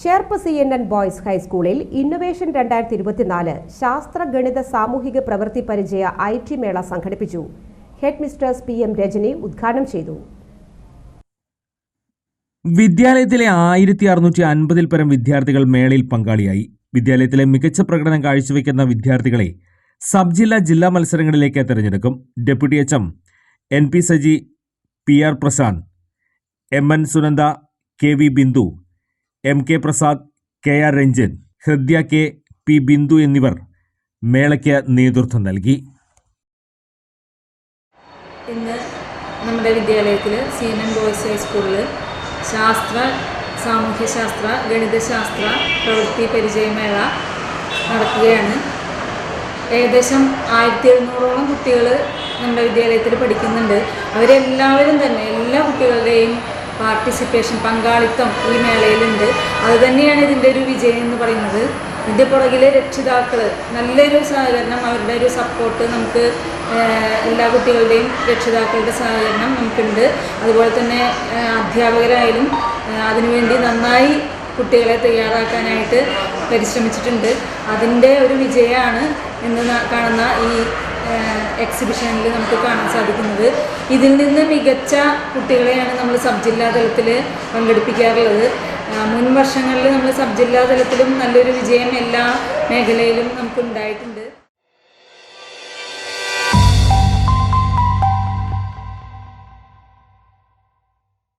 Cherpu C N N boys ഹൈസ്കൂളിൽ innovation രണ്ടായിരത്തി ഇരുപത്തിനാല് ശാസ്ത്ര ഗണിത സാമൂഹിക പ്രവൃത്തി പരിചയ ഐ ടി മേള സംഘടിപ്പിച്ചു. Head mistress P M Rajani ഉദ്ഘാടനം ചെയ്തു. വിദ്യാലയത്തിലെ ആയിരത്തി അറുന്നൂറ്റി അൻപതിൽ പരം വിദ്യാർത്ഥികൾ മേളയിൽ പങ്കാളിയായി. വിദ്യാലയത്തിലെ മികച്ച പ്രകടനം കാഴ്ചവെക്കുന്ന വിദ്യാർത്ഥികളെ സബ് ജില്ലാ ജില്ലാ മത്സരങ്ങളിലേക്ക് തിരഞ്ഞെടുക്കും. Deputy H M N P Saji P R Prashanth M N Sunanda K V Bindu M K Prasad K R Ranjan Hridya K P Bindu എന്നിവർ മേളയ്ക്ക് നേതൃത്വം നൽകി. ഇന്ന് നമ്മുടെ വിദ്യാലയത്തിൽ സി എൻ എൻ ബോയ്സ് ഹൈസ്കൂളിൽ ശാസ്ത്ര സാമൂഹ്യശാസ്ത്ര ഗണിതശാസ്ത്ര പ്രവൃത്തി പരിചയമേള നടക്കുകയാണ്. ഏകദേശം ആയിരത്തി എഴുന്നൂറോളം കുട്ടികൾ നമ്മുടെ വിദ്യാലയത്തിൽ പഠിക്കുന്നുണ്ട്. അവരെല്ലാവരും തന്നെ എല്ലാ കുട്ടികളുടെയും പാർട്ടിസിപ്പേഷൻ പങ്കാളിത്തം ഈ മേളയിലുണ്ട്. അത് തന്നെയാണ് ഇതിന്റെ ഒരു വിജയം എന്ന് പറയുന്നത്. ഇതിന്റെ പുറകിലെ രക്ഷിതാക്കൾ നല്ലൊരു സഹകരണം അവരുടെ ഒരു സപ്പോർട്ട് നമുക്ക് എല്ലാ കുട്ടികളുടെയും രക്ഷിതാക്കളുടെ സഹകരണം നമുക്കുണ്ട്. അതുപോലെ തന്നെ അധ്യാപകരായാലും അതിനുവേണ്ടി നന്നായി കുട്ടികളെ തയ്യാറാക്കാനായിട്ട് പരിശ്രമിച്ചിട്ടുണ്ട്. അതിന്റെ ഒരു വിജയമാണ് ഇന്ന് കാണുന്ന ഈ എക്സിബിഷനിൽ നമുക്ക് കാണാൻ സാധിക്കുന്നത്. ഇതിൽ നിന്ന് മികച്ച കുട്ടികളെയാണ് നമ്മൾ സബ് ജില്ലാ തലത്തിൽ പങ്കെടുപ്പിക്കാറുള്ളത് മുൻ വർഷങ്ങളിൽ നമ്മൾ സബ് ജില്ലാ തലത്തിലും നല്ലൊരു വിജയം എല്ലാ മേഖലയിലും നമുക്ക് ഉണ്ടായിട്ടുണ്ട്